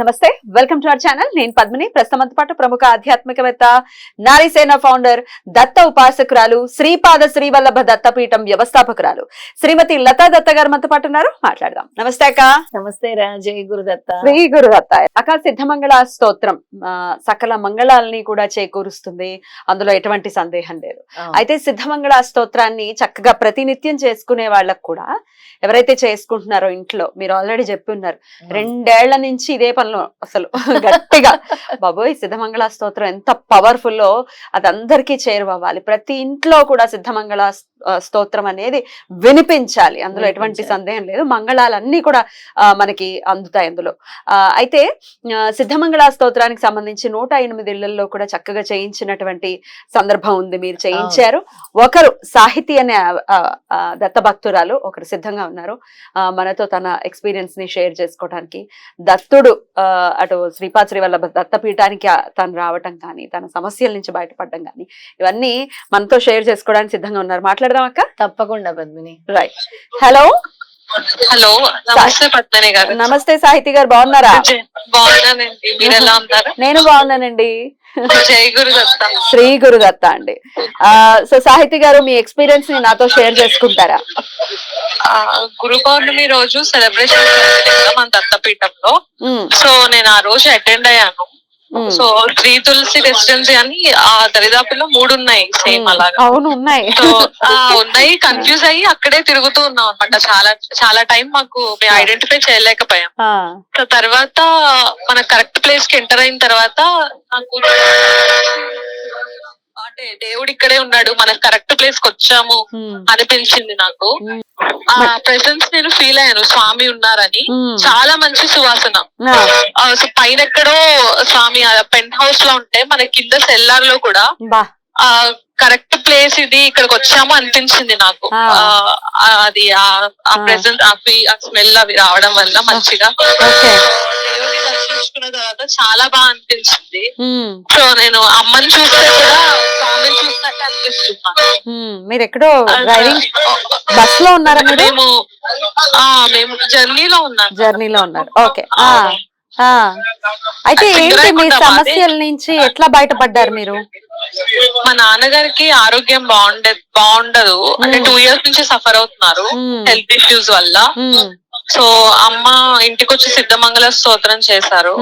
నమస్తే welcome to our channel. నేను పద్మిని. ప్రస్తుతం పాటు ప్రముఖ ఆధ్యాత్మికవేత్త నారీసేన ఫౌండర్ దత్త ఉపాసకురాలు శ్రీపాద శ్రీవల్లభ దత్తపీఠం వ్యవస్థాపకురాలు శ్రీమతి లతా దత్త గారు మనతో పాటు ఉన్నారు. మాట్లాడదాం. నమస్తే అక్క. నమస్తే జై గురుదత్త శ్రీ గురుదత్త అక్క సిద్ధమంగళ స్తోత్రం సకల మంగళాలని కూడా చేకూరుస్తుంది. అందులో ఎటువంటి సందేహం లేదు. అయితే సిద్ధమంగళ స్తోత్రాన్ని చక్కగా ప్రతినిత్యం చేసుకునే వాళ్ళకు కూడా ఎవరైతే చేసుకుంటున్నారో ఇంట్లో మీరు ఆల్రెడీ చెప్పి ఉన్నారు రెండేళ్ళ నుంచి ఇదే పనిలో అసలు గట్టిగా. బాబోయ్ సిద్ధమంగళ స్తోత్రం ఎంత పవర్ఫుల్లో అది అందరికీ చేరువవ్వాలి. ప్రతి ఇంట్లో కూడా సిద్ధమంగళ స్తోత్రం అనేది వినిపించాలి. అందులో ఎటువంటి. సందేహం లేదు. మంగళాలన్నీ కూడా మనకి అందుతాయి అందులో. అయితే సిద్ధమంగళ స్తోత్రానికి సంబంధించి నూట ఎనిమిది ఇళ్ళలో కూడా చక్కగా చేయించినటువంటి సందర్భం ఉంది. మీరు చేయించారు. ఒకరు సాహితీ అనే ఆ, ఆ, దత్త భక్తురాలు ఒకరు సిద్ధంగా ఉన్నారు. మనతో తన ఎక్స్పీరియన్స్ని షేర్ చేసుకోవడానికి దత్తుడు అటు శ్రీపాద శ్రీవల్లభ దత్తపీఠానికి తను రావటం కానీ తన సమస్యల నుంచి బయటపడడం కానీ ఇవన్నీ మనతో షేర్ చేసుకోవడానికి సిద్ధంగా ఉన్నారు. మాట్లాడదాం అక్క? తప్పకుండా పద్మిని. రైట్ హలో హలో నమస్తే పద్మని గారు. నమస్తే సాహితీ గారు బాగున్నారా? బాగున్నానండి. మీరు ఎలా ఉన్నారు? నేను బాగున్నానండి. శ్రీ గురుదత్త అండి. సో సాహితీ గారు మీ ఎక్స్పీరియన్స్ని నాతో షేర్ చేసుకుంటారా? ఆ, గురు పౌర్ణమి రోజు సెలబ్రేషన్ మన దత్తపీఠంలో. సో నేను ఆ రోజు అటెండ్ అయ్యాను. సో శ్రీ తులసి రెసిడెన్సీ అని ఆ దరిదాపుల్లో మూడు ఉన్నాయి సేమ్ అలాగా. అవును ఉన్నాయి సో ఆ ఉన్నాయి కన్ఫ్యూజ్ అయ్యి అక్కడే తిరుగుతూ ఉన్నాం అనమాట చాలా చాలా టైం మాకు మేము ఐడెంటిఫై చేయలేకపోయాం. ఆ, సో తర్వాత మన కరెక్ట్ ప్లేస్కి ఎంటర్ అయిన తర్వాత నాకు అంటే దేవుడు ఇక్కడే ఉన్నాడు మన కరెక్ట్ ప్లేస్కి వచ్చాము అనిపించింది నాకు. ఆ ప్రెసెన్స్ నేను ఫీల్ అయ్యాను స్వామి ఉన్నారని. చాలా మంచి సువాసన. సో పైన ఎక్కడో స్వామి పెంట్ హౌస్లో ఉంటే మన కింద సెల్లార్లో కూడా ఆ కరెక్ట్ ప్లేస్ ఇది ఇక్కడికి వచ్చాము అనిపించింది నాకు. అది ఆ. ప్రెసెంట్ ఆ. స్మెల్ అవి రావడం వల్ల మంచిగా. దర్శించుకున్న తర్వాత చాలా బాగా అనిపించింది. సో నేను అమ్మని చూస్తే కూడా స్వామిని చూసినట్టు అనిపిస్తున్నాను. మీరు ఎక్కడో డ్రైవింగ్ బస్లో ఉన్నారా మీరు? మేము ఆ మేము జర్నీలో ఉన్నాం. జర్నీలో ఉన్నారు. ఓకే. అయితే ఏంటి మీ. సమస్యల నుంచి ఎట్లా బయటపడ్డారు మీరు? మా నాన్నగారికి ఆరోగ్యం బాగుండే బాగుండదు. అంటే. టూ ఇయర్స్ నుంచి సఫర్ అవుతున్నారు. హెల్త్ ఇష్యూస్ వల్ల. సో అమ్మ ఇంటికి వచ్చి సిద్ధమంగళ స్తోత్రం చేశారు.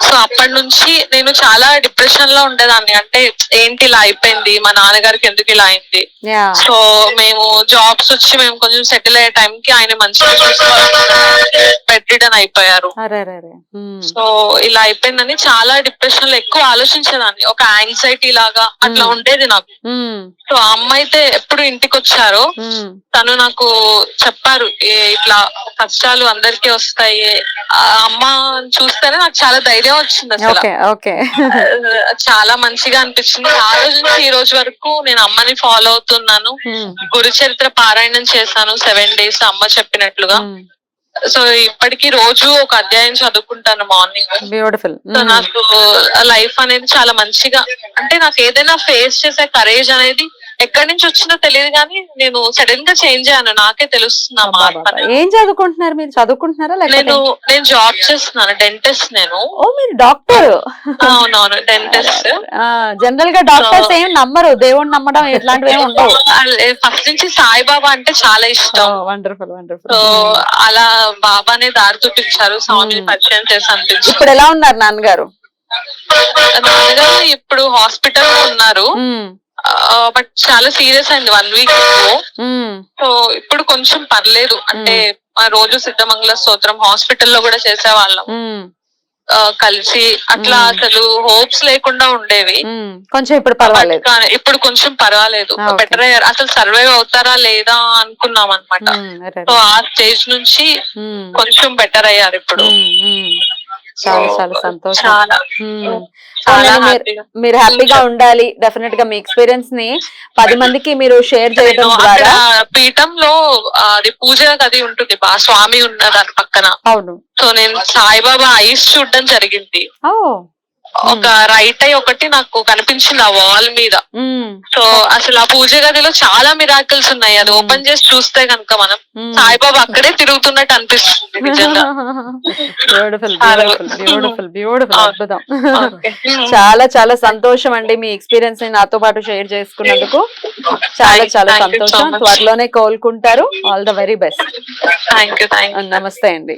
సో అప్పటి నుంచి నేను చాలా డిప్రెషన్లో ఉండేదాన్ని. అంటే ఏంటి ఇలా అయిపోయింది? మా నాన్నగారికి ఎందుకు ఇలా అయింది? సో మేము జాబ్స్ వచ్చి మేము కొంచెం సెటిల్ అయ్యే టైం కి ఆయన మంచిగా బెడ్ రిటర్న్ అయిపోయారు. ఉమ్, సో ఇలా అయిపోయిందని చాలా డిప్రెషన్లో ఎక్కువ ఆలోచించేదాన్ని. ఒక యాంగ్జైటీ లాగా అట్లా Hmm. ఉండేది నాకు. ఉమ్, సో ఆ అమ్మ అయితే ఎప్పుడు ఇంటికి వచ్చారో తను నాకు చెప్పారు "ఏ ఇట్లా కష్టాలు అందరికీ వస్తాయి. ఆ అమ్మ చూస్తేనే నాకు చాలా ధైర్యం వచ్చింది అసలు. Okay okay. చాలా మంచిగా అనిపించింది. ఆ రోజు నుంచి ఈ రోజు వరకు నేను అమ్మని ఫాలో అవుతున్నాను. ఉమ్, గురు చరిత్ర పారాయణం చేశాను సెవెన్ డేస్ అమ్మ చెప్పినట్లుగా. సో ఇప్పటికి రోజు ఒక అధ్యాయం చదువుకుంటాను మార్నింగ్ బ్యూటిఫుల్ సో నాకు లైఫ్ అనేది చాలా మంచిగా అంటే నాకు ఏదైనా ఫేస్ చేసే కరేజ్ అనేది ఎక్కడి నుంచి వచ్చిందో తెలియదు కానీ నేను సడన్గా చేంజ్ అయ్యాను. నాకే మార్పు అనేది. ఏం చదువుకుంటున్నారు మీరు? చదువుకుంటున్నారా నేను లేకపోతే నేను జాబ్ చేస్తున్నాను డెంటిస్ట్ నేను. ఓ మీరు డాక్టర్ అవునవును డెంటిస్ట్ జనరల్గా డాక్టర్స్ ఏం నమ్మరు. దేవుణ్ణి నమ్మడం ఇట్లాంటివి ఏమి ఉండవు ఫస్ట్ నుంచి సాయిబాబా అంటే చాలా ఇష్టం. వండర్ఫుల్ వండర్ఫుల్ సో అలా బాబానే దారి చూపించారు. స్వామిని Hmm. పరిచయం చేసి అనిపించారు ఇప్పుడు ఎలా ఉన్నారు నాన్నగారు? నాన్నగారు ఇప్పుడు హాస్పిటల్లో ఉన్నారు. ఉమ్, బట్ చాలా సీరియస్ అయింది వన్ వీక్ సో ఇప్పుడు కొంచెం పర్లేదు. అంటే ఆ రోజు సిద్ధమంగళ స్తోత్రం హాస్పిటల్లో కూడా చేసేవాళ్ళం. కలిసి అట్లా. అసలు హోప్స్ లేకుండా ఉండేవి. కొంచెం ఇప్పుడు పర్వాలేదు. ఇప్పుడు కొంచెం పర్వాలేదు. బెటర్ అయ్యారు అసలు సర్వైవ్ అవుతారా లేదా అనుకున్నాం అనమాట సో. ఆ స్టేజ్ నుంచి కొంచెం బెటర్ అయ్యారు ఇప్పుడు. చాలా చాలా సంతోషం. మీరు- హ్యాపీగా ఉండాలి. డెఫినెట్గా మీ ఎక్స్పీరియన్స్ని పది మందికి మీరు షేర్ చేయడం ద్వారా పీఠంలో అది పూజ గది ఉంటుంది బా స్వామి ఉన్న దాని పక్కన. అవును. సో నేను సాయిబాబా ఐస్ చూడడం జరిగింది. ఒక రైట్ ఐ ఒకటి నాకు కనిపించింది ఆ వాల్ మీద. సో అసలు ఆ పూజ గదిలో చాలా మిరాకిల్స్ ఉన్నాయి అది. ఓపెన్ చేసి చూస్తే కనుక మనం. సాయిబాబా అక్కడే తిరుగుతున్నట్టు అనిపిస్తుంది నిజంగా బ్యూటిఫుల్ చాలా. Beautiful beautiful. అద్భుతం. చాలా చాలా సంతోషం అండి మీ ఎక్స్పీరియన్స్ని నాతో పాటు షేర్ చేసుకున్నందుకు చాలా చాలా సంతోషం. త్వరలోనే కోలుకుంటారు ఆల్ ద వెరీ బెస్ట్ నమస్తే అండి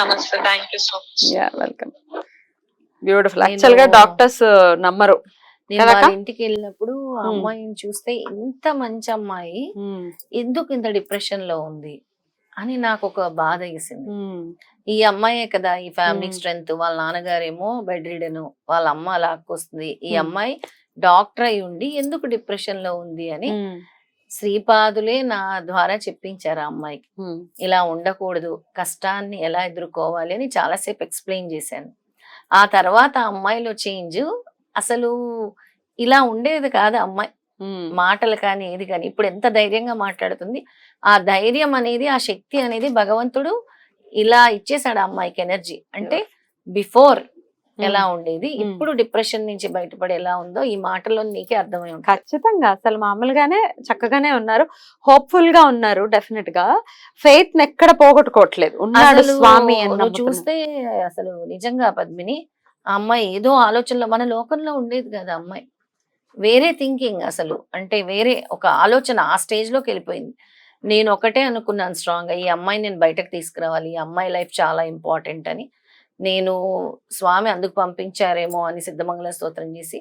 నమస్తే thank you so much ya welcome beautiful యాక్చువల్గా డాక్టర్స్ నమ్మరు నేను? వాళ్ళ ఇంటికి వెళ్ళినప్పుడు ఆ మ్మ్. అమ్మాయిని చూస్తే ఇంత మంచి అమ్మాయి మ్మ్. ఎందుకు ఇంత డిప్రెషన్లో ఉంది అని నాకు ఒక బాధ వేసింది మ్మ్. ఈ అమ్మాయే కదా ఈ ఫ్యామిలీ. స్ట్రెంగ్త్ వాళ్ళ నాన్నగారేమో బెడ్ రిడెన్ వాళ్ళ అమ్మ లాక్కొస్తుంది ఈ మ్మ్. అమ్మాయి డాక్టర్ అయి ఉండి ఎందుకు డిప్రెషన్లో ఉంది అని. శ్రీపాదులే నా ద్వారా చెప్పించారు ఆ అమ్మాయికి మ్మ్. ఇలా ఉండకూడదు కష్టాన్ని ఎలా ఎదుర్కోవాలి అని చాలాసేపు ఎక్స్ప్లెయిన్ చేశాను ఆ తర్వాత అమ్మాయిలో చేంజ్ అసలు ఇలా ఉండేది కాదు అమ్మాయి. మ్మ్. మాటలు కానీ ఏది కానీ ఇప్పుడు ఎంత ధైర్యంగా మాట్లాడుతుంది. ఆ ధైర్యం అనేది ఆ శక్తి అనేది భగవంతుడు ఇలా ఇచ్చేసాడు ఆ అమ్మాయికి ఎనర్జీ. అంటే బిఫోర్ ఎలా ఉండేది. ఇప్పుడు డిప్రెషన్ నుంచి బయటపడి ఎలా ఉందో ఈ మాటలో నీకే అర్థమై ఉంటుంది. ఖచ్చితంగా అసలు మామూలుగానే చక్కగానే ఉన్నారు. హోప్ఫుల్గా ఉన్నారు డెఫినెట్గా ఫెయిత్ ఎక్కడ పోగొట్టుకోవట్లేదు. ఉన్నాడు స్వామి. చూస్తే అసలు నిజంగా పద్మిని ఆ అమ్మాయి ఏదో ఆలోచనలో మన లోకంలో ఉండేది కదా అమ్మాయి. వేరే థింకింగ్ అసలు. అంటే వేరే ఒక ఆలోచన ఆ స్టేజ్లోకి వెళ్ళిపోయింది. నేను ఒకటే అనుకున్నాను స్ట్రాంగ్ ఈ అమ్మాయిని నేను బయటకు తీసుకురావాలి ఈ అమ్మాయి లైఫ్ చాలా ఇంపార్టెంట్ అని. నేను స్వామి అందుకు పంపించారేమో అని సిద్ధమంగళ స్తోత్రం చేసి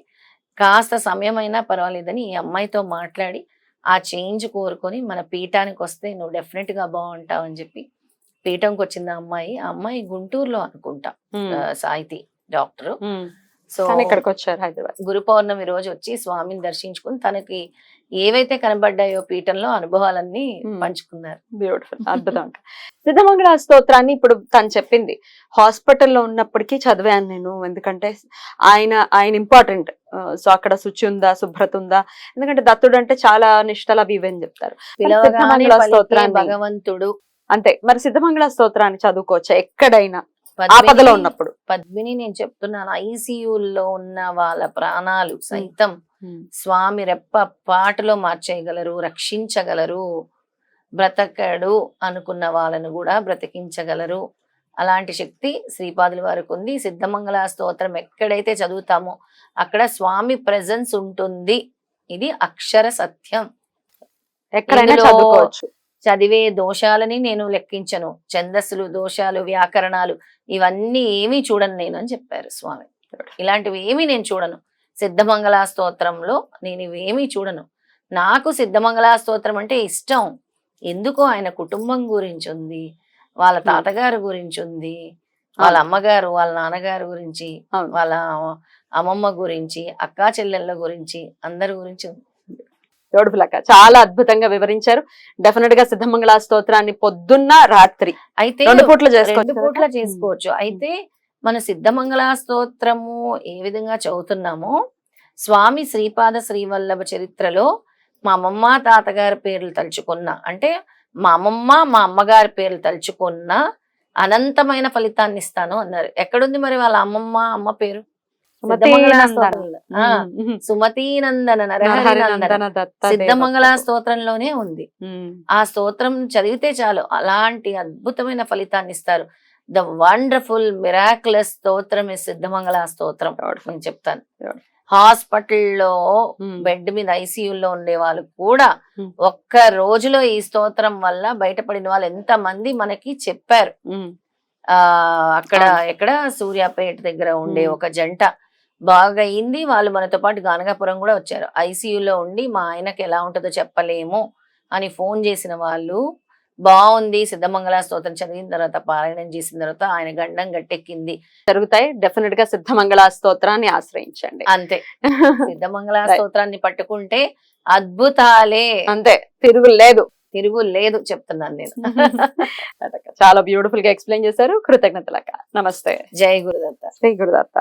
కాస్త సమయం అయినా పర్వాలేదని ఈ అమ్మాయితో మాట్లాడి ఆ చేంజ్ కోరుకొని మన పీఠానికి వస్తే నువ్వు డెఫినెట్గా బాగుంటావు అని చెప్పి పీఠంకి వచ్చింది అమ్మాయి. ఆ అమ్మాయి గుంటూరులో అనుకుంటా సాహితి డాక్టర్. సో ఇక్కడికి వచ్చారు హైదరాబాద్. గురు పౌర్ణమి రోజు వచ్చి స్వామిని దర్శించుకుని తనకి ఏవైతే కనబడ్డాయో పీఠంలో అనుభవాలన్నీ. పంచుకున్నారు. బ్యూటిఫుల్ అద్భుతం. సిద్ధమంగళ స్తోత్రాన్ని ఇప్పుడు తను చెప్పింది. హాస్పిటల్లో ఉన్నప్పటికీ చదివాను నేను. ఎందుకంటే ఆయన ఆయన ఇంపార్టెంట్. సో అక్కడ శుచి ఉందా శుభ్రత ఉందా? ఎందుకంటే దత్తుడు అంటే చాలా నిష్టలు అవి ఇవి అని చెప్తారు. భగవంతుడు. అంతే. మరి సిద్ధమంగళ స్తోత్రాన్ని చదువుకోవచ్చా? ఎక్కడైనా? ఆపదలో ఉన్నప్పుడు. పద్మిని నేను చెప్తున్నాను ఐసీయూలో ఉన్న వాళ్ళ ప్రాణాలు సైతం స్వామి రెప్ప పాటలో మార్చేయగలరు రక్షించగలరు బ్రతకడు అనుకున్న వాళ్ళను కూడా బ్రతికించగలరు. అలాంటి శక్తి శ్రీపాదుల వారికి ఉంది. సిద్ధమంగళ స్తోత్రం ఎక్కడైతే చదువుతామో అక్కడ స్వామి ప్రెజెన్స్ ఉంటుంది. ఇది అక్షర సత్యం. ఎక్కడైనా చదువుకోవచ్చు. చదివే దోషాలని నేను లెక్కించను. ఛందస్సులు దోషాలు వ్యాకరణాలు ఇవన్నీ ఏమీ చూడను నేను అని చెప్పారు స్వామి. ఇలాంటివి ఏమీ నేను చూడను. సిద్ధమంగళ స్తోత్రంలో నేను ఇవేమీ చూడను. నాకు సిద్ధమంగళ స్తోత్రం అంటే ఇష్టం. ఎందుకు ఆయన కుటుంబం గురించి ఉంది వాళ్ళ తాతగారు గురించి ఉంది వాళ్ళ అమ్మగారు వాళ్ళ నాన్నగారు గురించి. వాళ్ళ అమ్మమ్మ గురించి అక్కా చెల్లెళ్ళ గురించి అందరి గురించి ఉంది. అక్క చాలా అద్భుతంగా వివరించారు. డెఫినెట్గా సిద్ధమంగళ స్తోత్రాన్ని పొద్దున్న రాత్రి అయితే రెండు పూట్ల చేసుకోవచ్చు పూట్ల? చేసుకోవచ్చు. అయితే మన సిద్ధమంగళ స్తోత్రము ఏ విధంగా చదువుతున్నామో స్వామి శ్రీపాద శ్రీవల్లభ చరిత్రలో మా అమ్మమ్మ తాతగారి పేర్లు తలుచుకున్న అంటే మా అమ్మమ్మ మా అమ్మగారి పేర్లు తలుచుకున్న అనంతమైన ఫలితాన్ని ఇస్తాను అన్నారు. ఎక్కడుంది మరి వాళ్ళ అమ్మమ్మ అమ్మ పేరు? సుమతీనందన. స్తోత్రంలో. ఆ, మ్మ్. సుమతీనందన నరహరి నరహరి నందన నందన దత్త సిద్ధమంగళ. స్తోత్రంలోనే ఉంది. ఆ స్తోత్రం చదివితే చాలు అలాంటి అద్భుతమైన ఫలితాన్ని ఇస్తారు ద వండర్ఫుల్ మిరాకులస్ స్తోత్రం ఈ సిద్ధమంగళ స్తోత్రం నేను చెప్తాను. హాస్పిటల్లో. బెడ్ మీద ఐసీయూలో ఉండే వాళ్ళు కూడా. ఒక్క రోజులో ఈ స్తోత్రం వల్ల బయటపడిన వాళ్ళు ఎంత మంది మనకి చెప్పారు. ఆ అక్కడ. ఎక్కడ సూర్యాపేట దగ్గర ఉండే. ఒక జంట బాగా అయింది వాళ్ళు మనతో పాటు గానగాపురం కూడా వచ్చారు. ఐసీయూలో ఉండి మా ఆయనకి ఎలా ఉంటుందో చెప్పలేము అని ఫోన్ చేసిన వాళ్ళు బాగుంది సిద్ధమంగళ స్తోత్రం చదివిన తర్వాత పారాయణం చేసిన తర్వాత ఆయన గండం గట్టెక్కింది. జరుగుతాయి. డెఫినెట్గా సిద్ధమంగళ స్తోత్రాన్ని ఆశ్రయించండి. అంతే. సిద్ధమంగళ. స్తోత్రాన్ని పట్టుకుంటే అద్భుతాలే. అంతే. తిరుగు లేదు. తిరుగు లేదు చెప్తున్నాను నేను. చాలా బ్యూటిఫుల్గా ఎక్స్ప్లెయిన్ చేశారు. కృతజ్ఞతలక్క. నమస్తే. జై గురుదత్త. శ్రీ గురుదత్త.